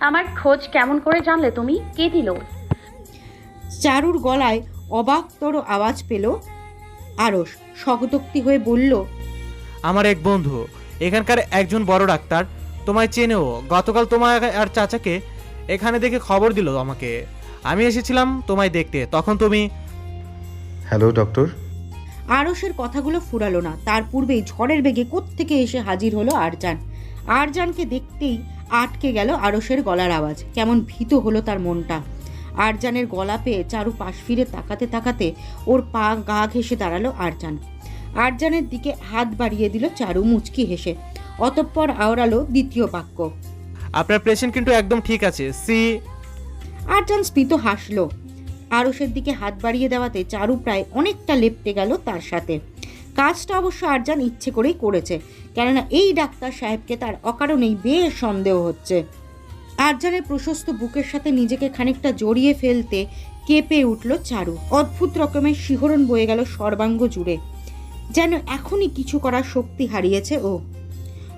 আমার খোঁজ কেমন করে জানলে তুমি? কে দিল? চারুর গলায় অবাকতর আওয়াজ পেল আরস শকদক্তি হয়ে বলল আমার এক বন্ধু এখানকার একজন বড় ডাক্তার তোমায় চেনেও গতকাল তোমার আর চাচাকে এখানে দেখে খবর দিল আমাকে। আমি এসেছিলাম তোমায় দেখতে তখন তুমি হ্যালো ডক্টর আরসের কথাগুলো ফুরালো না। তার পূর্বেই ঝড়ের বেগে কোত্থেকে এসে হাজির হলো আরজান। আরজানকে দেখতেই আটকে গেল আরসের গলার আওয়াজ। কেমন ভীত হলো তার মনটা। আরজানের গলা পেয়ে চারু পাশ ফিরে তাকাতে তাকাতে ওর পা গা ঘেসে দাঁড়াল আরজান। আরজানের দিকে হাত বাড়িয়ে দিল চারু মুচকি হেসে। অতঃপর আওড়ালো দ্বিতীয় বাক্য। আপনার পেশেন্ট কিন্তু একদম ঠিক আছে। সি আরজান স্মিত হাসলো। আরসের দিকে হাত বাড়িয়ে দেওয়াতে চারু প্রায় অনেকটা লেপটে গেল তার সাথে। কাজটা অবশ্য আরজান ইচ্ছে করেই করেছে, কেননা এই ডাক্তার সাহেবকে তার অকারণেই বেশ সন্দেহ হচ্ছে। আরজানের প্রশস্ত বুকের সাথে নিজেকে খানিকটা জড়িয়ে ফেলতে কেঁপে উঠল চারু। অদ্ভুত রকমের শিহরণ বয়ে গেল সর্বাঙ্গ জুড়ে। যেন এখনই কিছু করার শক্তি হারিয়েছে ও।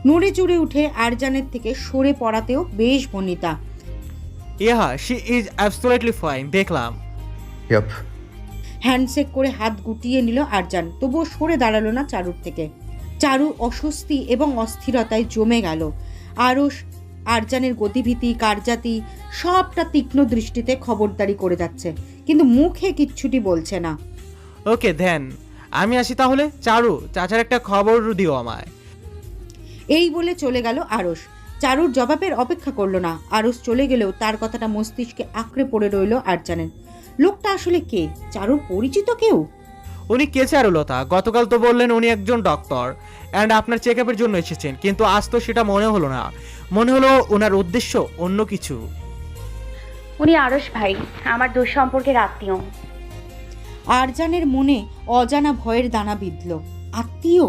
নড়ে চড়ে উঠে আরজানের থেকে সরে পড়াতেও বেশ বনিতা। ইহা শি ইজ অ্যাবসোলিটলি ফাইন দেখলাম। ইয়াপ হ্যান্ডশেক করে হাত গুটিয়ে নিল আরজান। তবুও সরে দাঁড়াল না চারুর থেকে। চারু অস্বস্তি এবং অস্থিরতায় জমে গেল। আরস আরজানের গতিভীতি কারজাতি সবটা তীক্ষ্ণ দৃষ্টিতে খবরদারি করে যাচ্ছে। কিন্তু মুখে কিচ্ছুটি বলছে না। ওকে ধ্যান আমি আসি তাহলে? চারু চাচার একটা খবর দিও আমায়। এই বলে চলে গেল আরস চারুর জবাবের অপেক্ষা করল না। আরস চলে গেলেও তার কথাটা মস্তিষ্কে আঁকড়ে পড়ে রইল আরজানের। লোকটা আসলে কে? চারুর পরিচিত কেউ? উনি কে চারুলতা? গতকাল তো বললেন উনি একজন ডক্টর অ্যান্ড আপনার চেক আপের জন্য এসেছেন কিন্তু আজ তো সেটা মনে হলো না। মনে হলো ওনার উদ্দেশ্য অন্য কিছু। উনি আরস ভাই আমার দুঃসম্পর্কের আত্মীয়। আরজানের মনে অজানা ভয়ের দানা বিঁধল। আত্মীয়?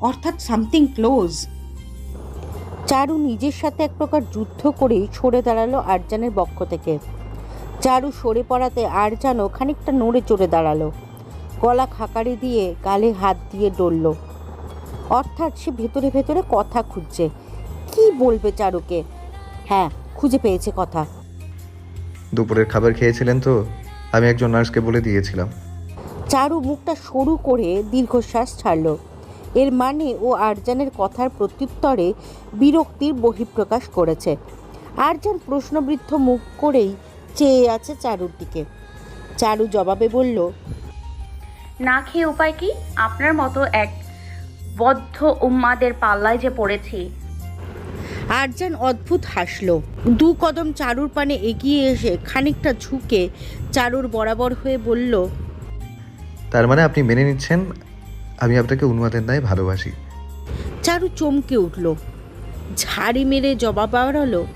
অর্থাৎ সামথিং ক্লোজ চারু নিজের সাথে এক প্রকার যুদ্ধ করেই সরে দাঁড়াল আরজানের পক্ষ থেকে। চারু সরে পড়াতে আরজানও খানিকটা নড়ে চড়ে দাঁড়াল। গলা খাকারি দিয়ে গালে হাত দিয়ে ডলল। অর্থাৎ সে ভেতরে ভেতরে কথা খুঁজছে। কি বলবে চারুকে? হ্যাঁ খুঁজে পেয়েছে কথা। দুপুরের খাবার খেয়েছিলেন তো? আমি একজন নার্সকে বলে দিয়েছিলাম। চারু মুখটা সরু করে দীর্ঘশ্বাস ছাড়ল। এর মানে ও আরজানের কথার প্রত্যুত্তরে বিরক্তির বহিঃপ্রকাশ করেছে। আরজান প্রশ্নবৃদ্ধ মুখ করেই চেয়ে আছে চারুর দিকে। চারু জবাবে বলল না খেয়ে উপায় কি? আপনার মতো এক বদ্ধ উম্মাদের পাল্লায় যে পড়েছি। আরজান অদ্ভুত হাসল। দু কদম চারুর পানে এগিয়ে এসে খানিকটা ঝুঁকে চারুর বরাবর হয়ে বলল তার মানে আপনি মেনে নিচ্ছেন আমি আপনাকে উন্মাদের ন্যায় ভালোবাসি। চারু চমকে উঠল। ঝাড়ি মেরে জবাব বাড়ালো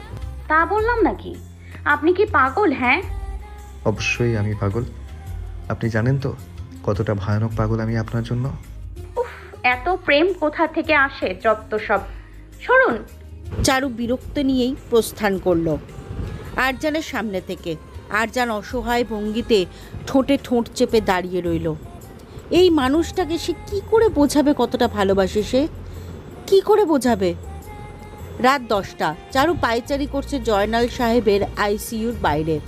তা বললাম নাকি? আপনি কি পাগল হ্যাঁ? অবশ্যই আমি পাগল। আপনি জানেন তো কতটা ভয়ানক পাগল আমি আপনার জন্য? উফ এত প্রেম কোথা থেকে আসে যত সব। সরুন। চারু বিরক্ত নিয়েই প্রস্থান করল। আরজানের সামনে থেকে আরজান অসহায় ভঙ্গিতে ঠোঁটে ঠোঁট চেপে দাঁড়িয়ে রইল। এই মানুষটাকে সে কি করে বোঝাবে কতটা ভালোবাসে সে? কি করে বোঝাবে? রাত দশটা। চারু পায়চারি করছে জয়নাল সাহেবের আইসিইউর বাইরে।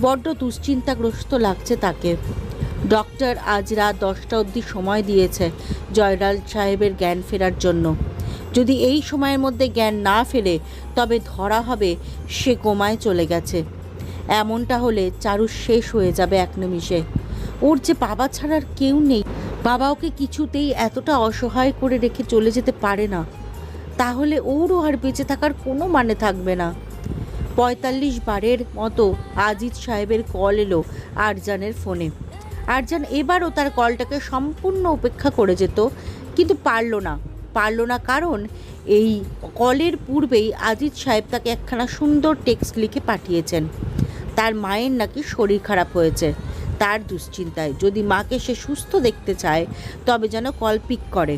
বড্ড দুশ্চিন্তাগ্রস্ত লাগছে তাকে। ডক্টর আজ রাত দশটা অবধি সময় দিয়েছে জয়নাল সাহেবের জ্ঞান ফেরার জন্য। যদি এই সময়ের মধ্যে জ্ঞান না ফেরে, তবে ধরা হবে সে কোমায় চলে গেছে। এমনটা হলে চারু শেষ হয়ে যাবে এক নিমিষে। ওর যে বাবা ছাড়ার কেউ নেই, বাবা ওকে কিছুতেই এতটা অসহায় করে রেখে চলে যেতে পারে না। তাহলে ওরও আর বেঁচে থাকার কোনো মানে থাকবে না। পঁয়তাল্লিশ বারের মতো আজিজ সাহেবের কল এলো আরজানের ফোনে। আরজান এবারও তার কলটাকে সম্পূর্ণ উপেক্ষা করে যেত, কিন্তু পারল না। পারল না কারণ এই কলের পূর্বেই আজিজ সাহেব তাকে একখানা সুন্দর টেক্সট লিখে পাঠিয়েছেন। তার মায়ের নাকি শরীর খারাপ হয়েছে, তার দুশ্চিন্তায়। যদি মাকে সে সুস্থ দেখতে চায়, তবে যেন কল পিক করে।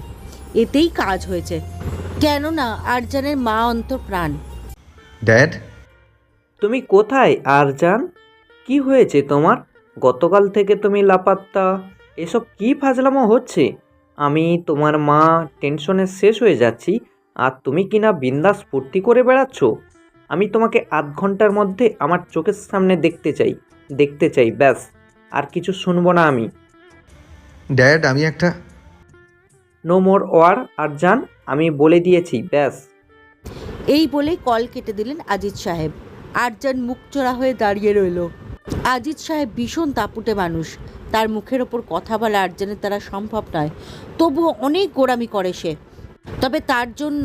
এতেই কাজ হয়েছে। কেননা আরজানের মা অন্তপ্রাণ। ড্যাড? তুমি কোথায় আরজান? কি হয়েছে তোমার? গতকাল থেকে তুমি লাপাত্তা। এসব কি ফাজলামো হচ্ছে? আমি তোমার মা টেনশনে শেষ হয়ে যাচ্ছি। আর তুমি কিনা বিন্দাস ফুর্তি করে বেড়াচ্ছ? আমি তোমাকে আধ ঘণ্টার মধ্যে আমার চোখের সামনে দেখতে চাই। দেখতে চাই ব্যাস। আর কিছু শুনব না আমি। ড্যাড আমি একটা নো মোর ওয়ার আর যান আমি বলে দিয়েছি, ব্যাস। এই বলে কল কেটে দিলেন আজিজ সাহেব। আরজান মুখ চড়া হয়ে দাঁড়িয়ে রইল। আজিজ সাহেব ভীষণ দাপুটে মানুষ। তার মুখের ওপর কথা বলা আরজানের দ্বারা সম্ভব নয়। তবুও অনেক গোড়ামি করে সে। তবে তার জন্য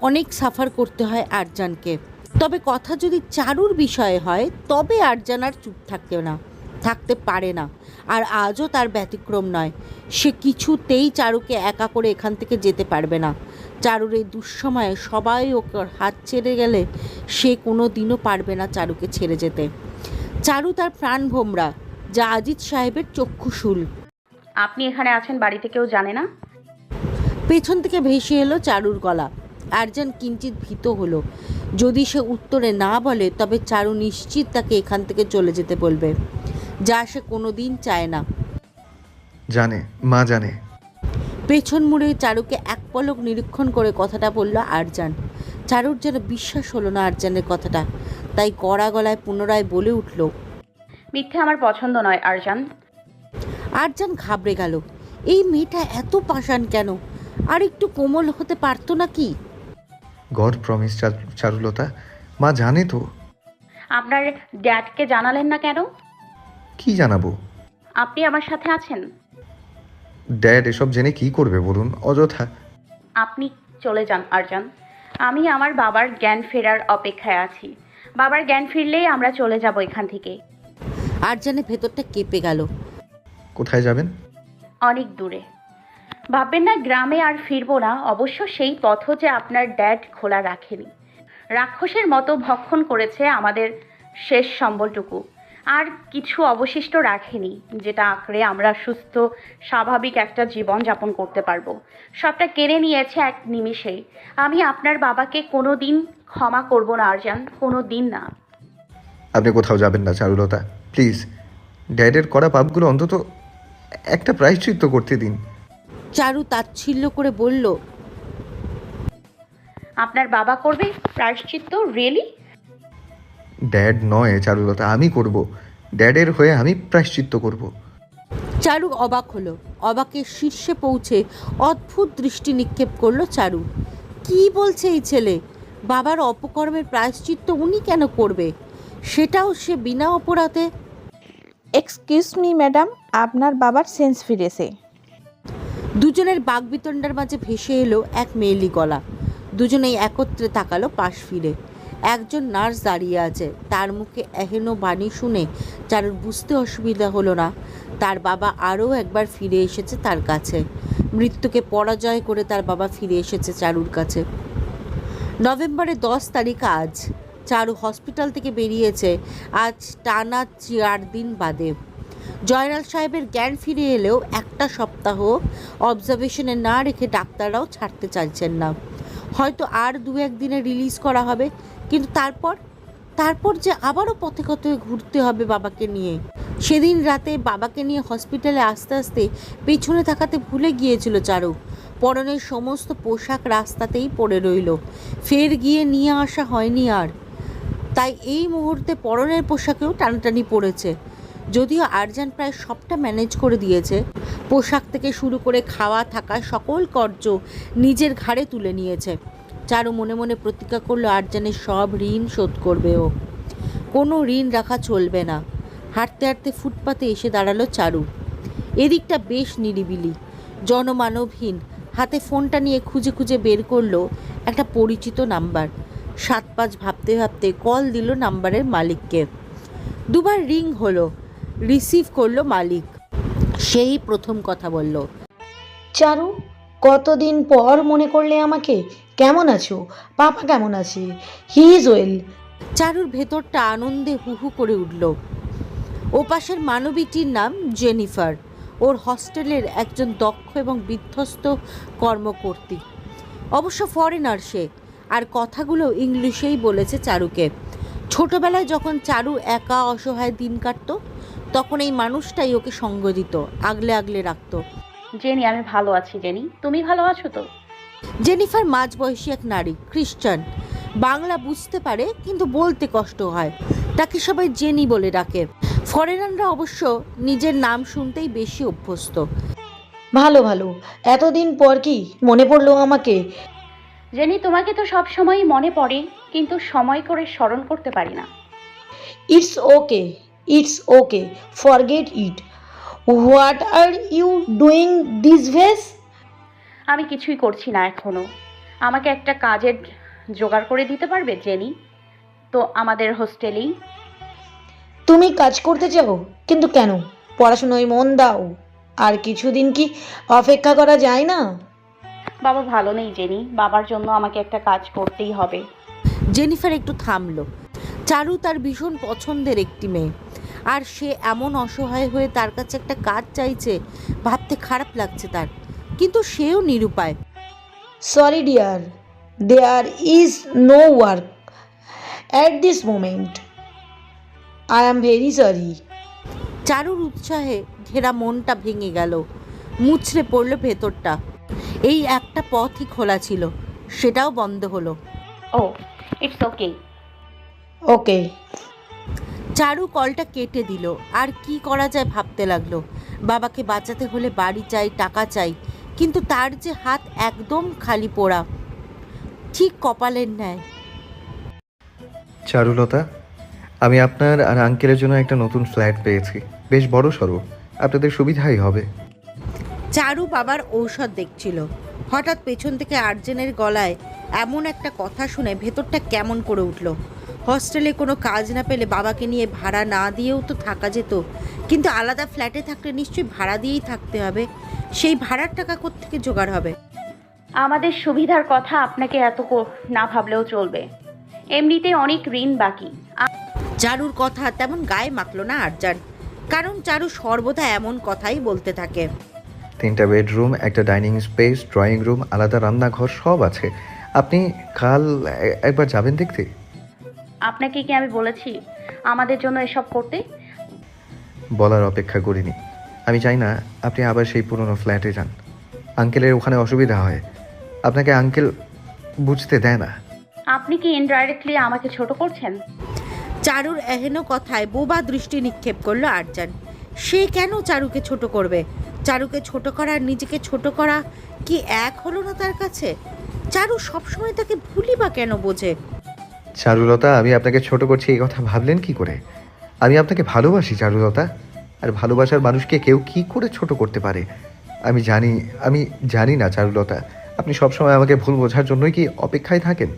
অনেক সাফার করতে হয় আরজানকে। তবে কথা যদি চারুর বিষয়ে হয়, তবে আরজান আর চুপ থাকতে না। থাকতে পারে না। আর আজও তার ব্যতিক্রম নয়। সে কিছুতেই চারুকে একা করে এখান থেকে যেতে পারবে না। চারুর এই দুঃসময়ে সবাই ওকে হাত ছেড়ে গেলে সে কোনো দিনও পারবে না চারুকে ছেড়ে যেতে। চারু তার প্রাণ ভোমরা যা আজিজ সাহেবের চক্ষুশুল আপনি এখানে আছেন বাড়িতে কেউ জানে না? পেছন থেকে ভেসে এলো চারুর গলা। আরজান কিঞ্চিত ভীত হলো। যদি সে উত্তরে না বলে তবে চারু নিশ্চিত তাকে এখান থেকে চলে যেতে বলবে। যা সে কোনো দিন চায় না। জানে মা জানে। পেছন মুড়ে চারুকে এক পলক নিরীক্ষণ করে কথাটা বলল আরজান। চারুর যেন বিশ্বাস হলো না আরজানের কথাটা। তাই কড়া গলায় পুনরায় বলে উঠল মিথ্যে আমার পছন্দ নয় আরজান। আরজান ঘাবড়ে গেল এই মেয়েটা এত পাষাণ কেন? আর একটু কোমল হতে পারতো না কি গড প্রমিস চারুলতা। মা জানে তো। আপনার ড্যাডকে জানালেন না কেন? কি জানাব? আপনি আমার সাথে আছেন? ড্যাড এসব জেনে কি করবে বলুন? অযথা। আপনি চলে যান আরজান। আমি আমার বাবার জ্ঞান ফেরার অপেক্ষায় আছি। বাবার জ্ঞান ফিরলেই আমরা চলে যাব এখান থেকে। আরজানের ভেতরটা কেঁপে গেল। কোথায় যাবেন? অনেক দূরে। ভাববেন না গ্রামে আর ফিরবো না। অবশ্য সেই পথও যে আপনার ড্যাড খোলা রাখেনি। রাক্ষসের মতো ভক্ষণ করেছে আমাদের শেষ সম্বলটুকু। আর কিছু অবশিষ্ট রাখেনি যেটা আঁকড়ে আমরা সুস্থ স্বাভাবিক একটা জীবন যাপন করতে পারব। সবটা কেড়ে নিয়েছে এক নিমিষেই আমি আপনার বাবাকে কোনো দিন ক্ষমা করব না আরজান কোনো দিন না। আপনি কোথাও যাবেন না চারুলতা। প্লিজ ড্যাডের করা পাপগুলো অন্তত একটা প্রায়শ্চিত্ত করতে দিন। চারু তাচ্ছিল্য করে বলল আপনার বাবা করবে প্রায়শ্চিত্ত? রিয়েলি ড্যাড নয় চারুলতা আমি করব। ড্যাডের হয়ে আমি প্রায়শ্চিত্ত করব। চারু অবাক হলো। অবাকের শীর্ষে পৌঁছে অদ্ভুত দৃষ্টি নিক্ষেপ করল চারু। কি বলছে এই ছেলে? বাবার অপকর্মের প্রায়শ্চিত্ত উনি কেন করবে? সেটাও সে বিনা অপরাধে এক্সকিউজ মি ম্যাডাম আপনার বাবার সেন্স ফিরেছে। দুজনের বাগবিতণ্ডার মাঝে ভেসে এলো এক মেয়েলি গলা। দুজনেই একত্রে তাকালো পাশ ফিরে। একজন নার্স দাঁড়িয়ে আছে। তার মুখে এহেন বাণী শুনে চারুর বুঝতে অসুবিধা হলো না। তার বাবা আরও একবার ফিরে এসেছে তার কাছে। মৃত্যুকে পরাজয় করে তার বাবা ফিরে এসেছে চারুর কাছে। নভেম্বরের দশ তারিখ আজ। চারু হসপিটাল থেকে বেরিয়েছে। আজ টানা চার দিন বাদে। জয়নাল সাহেবের জ্ঞান ফিরে এলেও একটা সপ্তাহ অবজারভেশনে না রেখে ডাক্তাররাও ছাড়তে চাইছেন না। হয়তো আর দু একদিনে রিলিজ করা হবে। কিন্তু তারপর তারপর যে আবারও পথে পথে ঘুরতে হবে বাবাকে নিয়ে। সেদিন রাতে বাবাকে নিয়ে হসপিটালে আস্তে আস্তে পেছনে তাকাতে ভুলে গিয়েছিল চারু। পরনের সমস্ত পোশাক রাস্তাতেই পড়ে রইল। ফের গিয়ে নিয়ে আসা হয়নি আর। তাই এই মুহূর্তে পরনের পোশাকেও টানাটানি পড়েছে। যদিও আরজান প্রায় সবটা ম্যানেজ করে দিয়েছে। পোশাক থেকে শুরু করে খাওয়া থাকা সকল কর্য নিজের ঘাড়ে তুলে নিয়েছে। চারু মনে মনে প্রতিজ্ঞা করল আরজানের সব ঋণ শোধ করবে ও। কোনো ঋণ রাখা চলবে না। হাঁটতে হাঁটতে ফুটপাতে এসে দাঁড়াল চারু। এদিকটা বেশ নিরিবিলি, জনমানবহীন। হাতে ফোনটা নিয়ে খুঁজে খুঁজে বের করল একটা পরিচিত নাম্বার। সাত পাঁচ ভাবতে ভাবতে কল দিল নাম্বারের মালিককে। দুবার রিং হলো, রিসিভ করল মালিক। সেই প্রথম কথা বলল। চারু, কতদিন পর মনে করলে আমাকে? কেমন আছো? পাপা কেমন আছে? হি ইজ ওয়েল চারুর ভেতরটা আনন্দে হুহু করে উঠল। ওপাশের মানবীটির নাম জেনিফার। ওর হস্টেলের একজন দক্ষ এবং বিধ্বস্ত কর্মকর্তী। অবশ্য ফরেনার সে আর কথাগুলো ইংলিশেই বলেছে চারুকে। ছোটবেলায় যখন চারু একা অসহায় দিন কাটতো তখন এই মানুষটাই ওকে সঙ্গ দিত আগলে আগলে রাখত। জেনি আমি ভালো আছি জেনি। তুমি ভালো আছো তো? জেনিফার মাঝবয়সী এক নারী খ্রিস্টান বাংলা বুঝতে পারে কিন্তু বলতে কষ্ট হয়। তাকে সবাই জেনি বলে ডাকে। ফরেনাররা অবশ্য নিজের নাম শুনতেই বেশি অভ্যস্ত। ভালো ভালো। এতদিন পর কি মনে পড়ল আমাকে? জেনি তোমাকে তো সব সময়ই মনে পড়ে কিন্তু সময় করে স্মরণ করতে পারি না। It's okay it's okay forget it what are you doing this ভেস আমি কিছুই করছি না এখনও আমাকে একটা কাজের জোগাড় করে দিতে পারবে জেনি? তো আমাদের হোস্টেলেই। তুমি কাজ করতে চাও কিন্তু কেন? পড়াশোনায় মন দাও। আর কিছুদিন কি অপেক্ষা করা যায় না? বাবা ভালো নেই জেনি। বাবার জন্য আমাকে একটা কাজ করতেই হবে। জেনিফার একটু থামলো। চারু তার ভীষণ পছন্দের একটি মেয়ে। আর সে এমন অসহায় হয়ে তার কাছে একটা কাজ চাইছে ভাবতে খারাপ লাগছে তার। কিন্তু সেও নিরুপায়। Sorry dear there is no work at this moment I am very sorry চারুর উৎসাহে ঘেরা মনটা ভেঙে গেল। মুচড়ে পড়ল ভেতরটা। এই একটা পথই খোলা ছিল। সেটাও বন্ধ হলো। ও ইটস ওকে ওকে চারু কলটা কেটে দিল। আর কি করা যায় ভাবতে লাগল। বাবাকে বাঁচাতে হলে বাড়ি চাই টাকা চাই। কিন্তু তার যে হাত একদম খালি পোড়া ঠিক কপালের ন্যায়। চারুলতা আমি আপনার আর আঙ্কেলের জন্য একটা নতুন ফ্ল্যাট পেয়েছি। বেশ বড় সড়ো আপনাদের সুবিধাই হবে। চারু বাবার ঔষধ দেখছিল। হঠাৎ পেছন থেকে আর্জেনের গলায় এমন একটা কথা শুনে ভেতরটা কেমন করে উঠল। হস্টেলে কোনো কাজ না পেলে বাবাকে নিয়ে ভাড়া না দিয়েও তো থাকা যেত। কিন্তু আলাদা ফ্ল্যাটে থাকলে নিশ্চয়ই ভাড়া দিয়েই থাকতে হবে। সেই ভাড়ার টাকা কোত্থেকে জোগাড় হবে? আমাদের সুবিধার কথা আপনাকে এত না ভাবলেও চলবে। এমনিতে অনেক ঋণ বাকি। চারুর কথা তেমন গায়ে মাখলো না আরজান। কারণ চারু সর্বদা এমন কথাই বলতে থাকে। তিনটা বেডরুম একটা ডাইনিং স্পেস ড্রয়িং রুম আলাদা রান্নাঘর সব আছে। আপনি কাল একবার যাবেন দেখতে? আপনাকে কি আমি বলেছি আমাদের জন্য এসব করতে? বলার অপেক্ষা করিনি। আমি চাই না আপনি আবার সেই পুরনো ফ্ল্যাটে যান। আঙ্কেলের ওখানে অসুবিধা হয়। আপনাকে আঙ্কেল বুঝতে দেয় না। আপনি কি ইনডাইরেক্টলি আমাকে ছোট করছেন? চারুর এহেন কথায় বোবা দৃষ্টি নিক্ষেপ করল আরজান সে কেন চারুকে ছোট করবে? চারুকে ছোট করা আর নিজেকে ছোট করা কি এক হলো না তার কাছে? চারু সবসময় তাকে ভুলি বা কেন বোঝে? চারুলতা আমি আপনাকে ছোট করছি এই কথা ভাবলেন কি করে? আমি আপনাকে ভালোবাসি চারুলতা। আর ভালোবাসার মানুষকে কেউ কি করে ছোট করতে পারে? আমি জানি আমি জানি না চারুলতা। আপনি সবসময় আমাকে ভুল বোঝার জন্যই কি অপেক্ষায় থাকেন?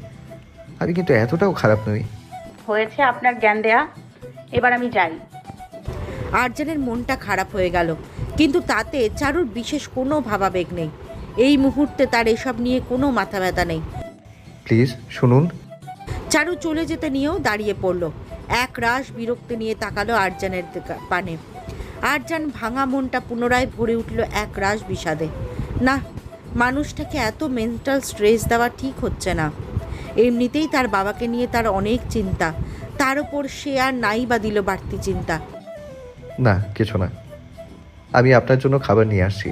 আমি কিন্তু এতটাও খারাপ নই। হয়েছে আপনার জ্ঞান দেয়া। এবার আমি যাই। আরজানের মনটা খারাপ হয়ে গেল। কিন্তু তাতে চারুর বিশেষ কোনো ভাবাবেগ নেই। এই মুহূর্তে তার এসব নিয়ে কোনো মাথা ব্যথা নেই। প্লিজ শুনুন। চারু চলে যেতে নিয়েও দাঁড়িয়ে পড়ল। এক রাশ বিরক্তি নিয়ে তাকালো আরজানের পানে। আরজান ভাঙা মনটা পুনরায় ভরে উঠল এক রাশ বিষাদে। না মানুষটাকে এত মেন্টাল স্ট্রেস দেওয়া ঠিক হচ্ছে না। এমনিতেই তার বাবাকে নিয়ে তার অনেক চিন্তা। তার ওপর সে আর নাই বা দিল বাড়তি চিন্তা। না কিছু না। আমি আপনার জন্য খাবার নিয়ে আসছি।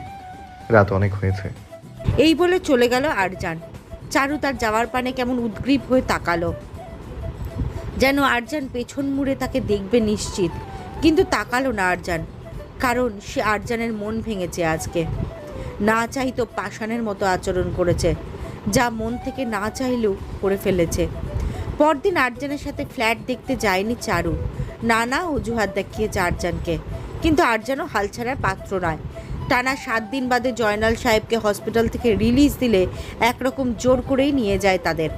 রাত অনেক হয়েছে। এই বলে চলে গেল আরজান। চারু তার যাওয়ার পানে কেমন উদ্গ্রীব হয়ে তাকালো। যেন আরজান পেছন মুড়ে তাকে দেখবে নিশ্চিত। কিন্তু তাকালো না আরজান, কারণ সে আরজানের মন ভেঙেছে আজকে। না চাইতো পাষাণের মতো আচরণ করেছে, যা মন থেকে না চাইলেও করে ফেলেছে। পরদিন আরজানের সাথে ফ্ল্যাট দেখতে যায়নি চারু। নানা অজুহাত দেখিয়েছে আরজানকে, কিন্তু আরজানও হাল ছাড়ার পাত্র নয়। টানা সাত দিন বাদে জয়নাল সাহেবকে হসপিটাল থেকে রিলিজ দিলে একরকম জোর করেই নিয়ে যায় তাদের।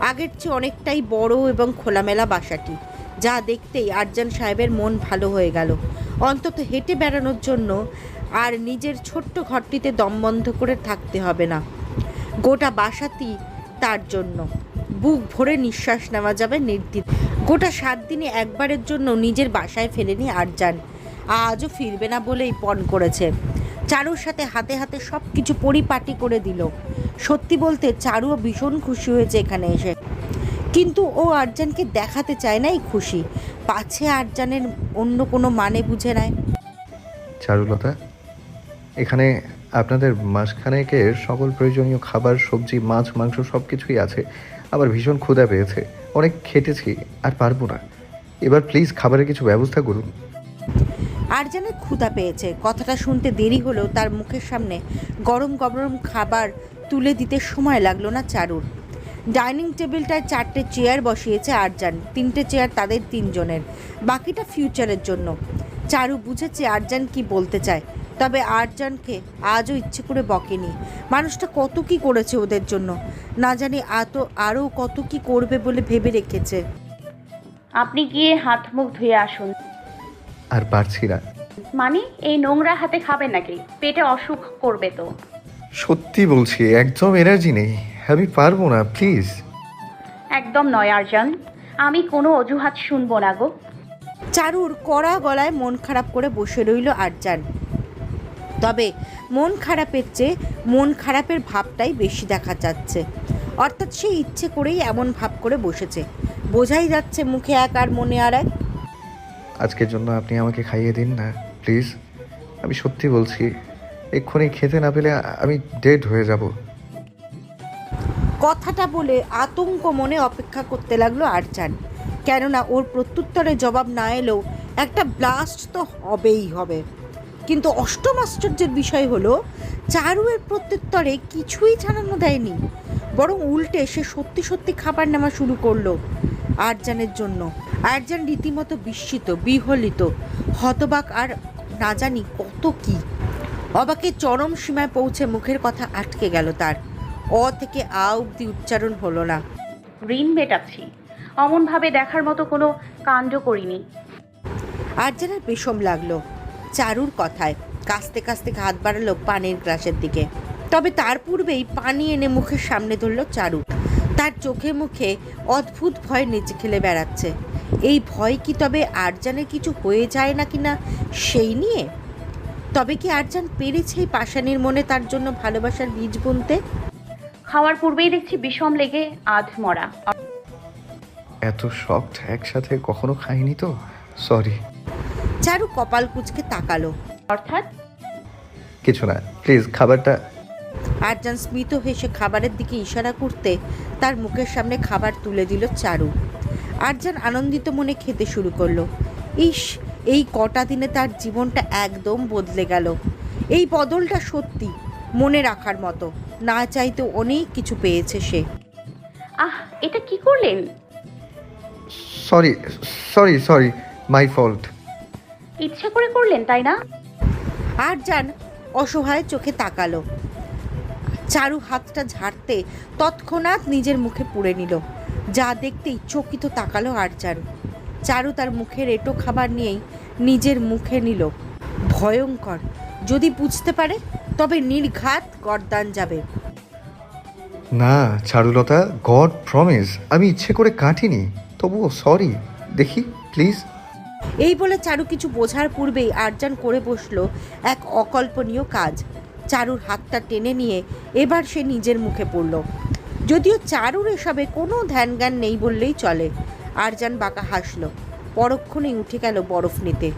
আগের চেয়ে অনেকটাই বড় এবং খোলামেলা বাসাটি, যা দেখতেই আরজান সাহেবের মন ভালো হয়ে গেল। অন্তত হেঁটে বেড়ানোর জন্য আর নিজের ছোট্ট ঘরটিতে দম বন্ধ করে থাকতে হবে না। গোটা বাসাটি তার জন্য। বুক ভরে নিঃশ্বাস নেওয়া যাবে নির্দ্বিধ গোটা সাত দিনে একবারের জন্য নিজের বাসায় ফেরেনি আরজান। আজও ফিরবে না বলেই পণ করেছে। চারুর সাথে হাতে হাতে সব কিছু পরিপাটি করে দিল। সত্যি বলতে চারুও ভীষণ খুশি হয়েছে এখানে এসে। কিন্তু ও আরজানকে দেখাতে চায় না এই খুশি। পাছে আরজানের অন্য কোনো মানে বুঝে নেয় চারুলতা এখানে আপনাদের মাসখানেকের সকল প্রয়োজনীয় খাবার সবজি মাছ মাংস সব কিছুই আছে আবার ভীষণ ক্ষুধা পেয়েছে। অনেক খেটেছি আর পারব না। এবার প্লিজ খাবারের কিছু ব্যবস্থা করুন। আরজানের ক্ষুধা পেয়েছে। কথাটা শুনতে দেরি হলেও তার মুখের সামনে গরম গরম খাবার তুলে দিতে সময় লাগল না চারুর। ডাইনিং টেবিলটায় চারটে চেয়ার বসিয়েছে আরজান। তিনটে চেয়ার তাদের তিনজনের। বাকিটা ফিউচারের জন্য। চারু বুঝেছে আরজান কি বলতে চায়। তবে আরজানকে আজও ইচ্ছে করে বকেনি। মানুষটা কত কি করেছে ওদের জন্য? না জানি এত আরও কত কি করবে বলে ভেবে রেখেছে। আপনি গিয়ে হাত মুখ ধুয়ে আসুন। আর পারছি না। মানে এই নোংরা হাতে খাবেন নাকি? পেটে অসুখ করবে তো। সত্যি বলছি একদম এনার্জি নেই। আমি পারব না প্লিজ একদম নয় আরজান। আমি কোনো অজুহাত শুনব না গো। চারুর কড়া গলায় মন খারাপ করে বসে রইল আরজান। তবে মন খারাপের চেয়ে মন খারাপের ভাবটাই বেশি দেখা যাচ্ছে। অর্থাৎ সে ইচ্ছে করেই এমন ভাব করে বসেছে। বোঝাই যাচ্ছে মুখে এক আর মনে আর এক। আজকের জন্য আপনি আমাকে খাইয়ে দিন না প্লিজ আমি সত্যি বলছি এক্ষুনি খেতে না পেলে আমি ডেড হয়ে যাব। কথাটা বলে আতঙ্ক মনে অপেক্ষা করতে লাগল আরজান কেননা ওর প্রত্যুত্তরে জবাব না এলেও একটা ব্লাস্ট তো হবেই হবে। কিন্তু অষ্টম আশ্চর্যের বিষয় হলো, চারুয়ের প্রত্যুত্তরে কিছুই জানানো দেয়নি। বরং উল্টে সে সত্যি সত্যি খাবার নেওয়া শুরু করল আরজানের জন্য। আরজান রীতিমতো বিস্মিত বিহলিত হতবাক আর না জানি কত কি। অবাকে চরম সীমায় পৌঁছে মুখের কথা আটকে গেল তার। অ থেকে আ অব্দি উচ্চারণ হলো না। ঋণ মেটাচ্ছি। অমনভাবে দেখার মতো কোনো কাণ্ড করিনি। আরজানের বিষম লাগল। চারুর কথায় কাস্তে কাস্তে হাত বাড়ালো পানির গ্লাসের দিকে। তবে তার পূর্বেই পানি এনে মুখের সামনে ধরল চারু। তার চোখে মুখে অদ্ভুত ভয় নিচে খেলে বেড়াচ্ছে। এই ভয় কি তবে আরজানের কিছু হয়ে যায় না কিনা সেই নিয়ে তবে কি আরজান পেরেছে এই পাষাণীর মনে তার জন্য ভালোবাসার বীজ বুনতে? খাওয়ার পূর্বেই দেখছি বিষম লেগে আধ মরা। এত শক্ত একসাথে কখনো খাইনি তো? সরি চারু কপাল কুচকে তাকালো। অর্থাৎ? কিছু না প্লিজ খাবারটা আরজান স্মিত হেসে খাবারের দিকে ইশারা করতে তার মুখের সামনে খাবার তুলে দিল চারু। আরজান আনন্দিত মনে খেতে শুরু করল। ইস এই কটা দিনে তার জীবনটা একদম বদলে গেল। এই বদলটা সত্যি মনে রাখার মতো। না চাইতে অনেক কিছু পেয়েছে সে। আহ এটা কি করলেন? Sorry sorry sorry my fault ইচ্ছা করে করলেন তাই না? আরজান অসহায় চোখে তাকালো। চারু হাতটা ঝাড়তে তৎক্ষণাৎ নিজের মুখে পুড়ে নিল। যা দেখতেই চকিত তাকালো আরজান। চারু তার মুখের এটো খাবার নিয়েই নিজের মুখে নিল। ভয়ঙ্কর। যদি বুঝতে পারে তবে নির্ঘাত গরদান যাবে। না চারুলতা গড প্রমিস আমি ইচ্ছে করে কাটিনি তবুও সরি দেখি প্লিজ। এই বলে চারু কিছু বোঝার পূর্বেই আরজান করে বসল এক অকল্পনীয় কাজ। চারুর হাতটা টেনে নিয়ে এবার সে নিজের মুখে পড়ল। যদিও চারুর এসবে কোনো ধ্যান জ্ঞান নেই বললেই চলে। আরজান বাঁকা হাসলো। পরক্ষণেই উঠে গেল বরফ নিতে।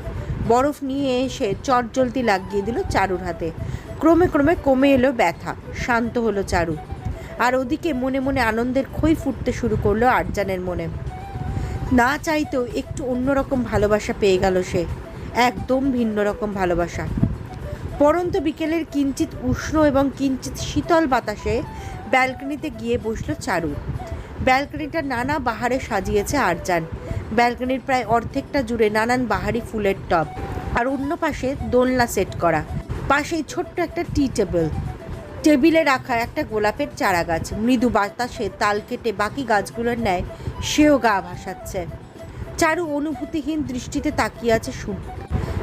বরফ নিয়ে এসে চটজলদি লাগিয়ে দিল চারুর হাতে। ক্রমে ক্রমে কমে এলো ব্যথা, শান্ত হলো চারু। আর ওদিকে মনে মনে আনন্দের খই ফুটতে শুরু করল আরজানের মনে। না চাইতেও একটু অন্যরকম ভালোবাসা পেয়ে গেল সে। একদম ভিন্ন রকম ভালোবাসা। পরন্ত বিকেলের কিঞ্চিত উষ্ণ এবং কিঞ্চিত শীতল বাতাসে ব্যালকনিতে গিয়ে বসল চারু। ব্যালকনিটা নানা বাহারে সাজিয়েছে আরজান। ব্যালকনির প্রায় অর্ধেকটা জুড়ে নানান বাহারি ফুলের টব আর অন্য পাশে দোলনা সেট করা। পাশেই ছোট্ট একটা টি টেবিল। টেবিলে রাখা একটা গোলাপের চারা গাছ মৃদু বাতাসে তাল কেটে বাকি গাছগুলোর ন্যায় সেও গা ভাসাচ্ছে। চারু অনুভূতিহীন দৃষ্টিতে তাকিয়ে আছে শুভ।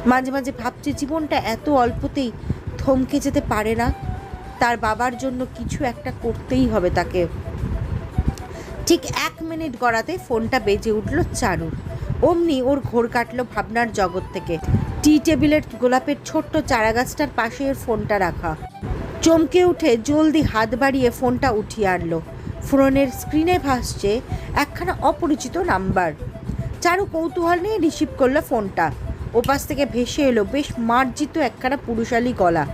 মাঝে মাঝে ভাবছে জীবনটা এত অল্পতেই থমকে যেতে পারে না। তার বাবার জন্য কিছু একটা করতেই হবে তাকে। ঠিক এক মিনিট গড়াতে ফোনটা বেজে উঠল চারুর। অমনি ওর ঘোর কাটলো ভাবনার জগৎ থেকে। টি টেবিলের গোলাপের ছোট্ট চারা গাছটার পাশে ওর ফোনটা রাখা। চমকে উঠে জলদি হাত বাড়িয়ে ফোনটা উঠিয়ে আনলো। ফোনের স্ক্রিনে ভাসছে একখানা অপরিচিত নাম্বার। চারু কৌতূহল নিয়ে রিসিভ করল ফোনটা। ওপাশ থেকে ভেসে এলো বেশ মার্জিত একখানা পুরুষালী গলা।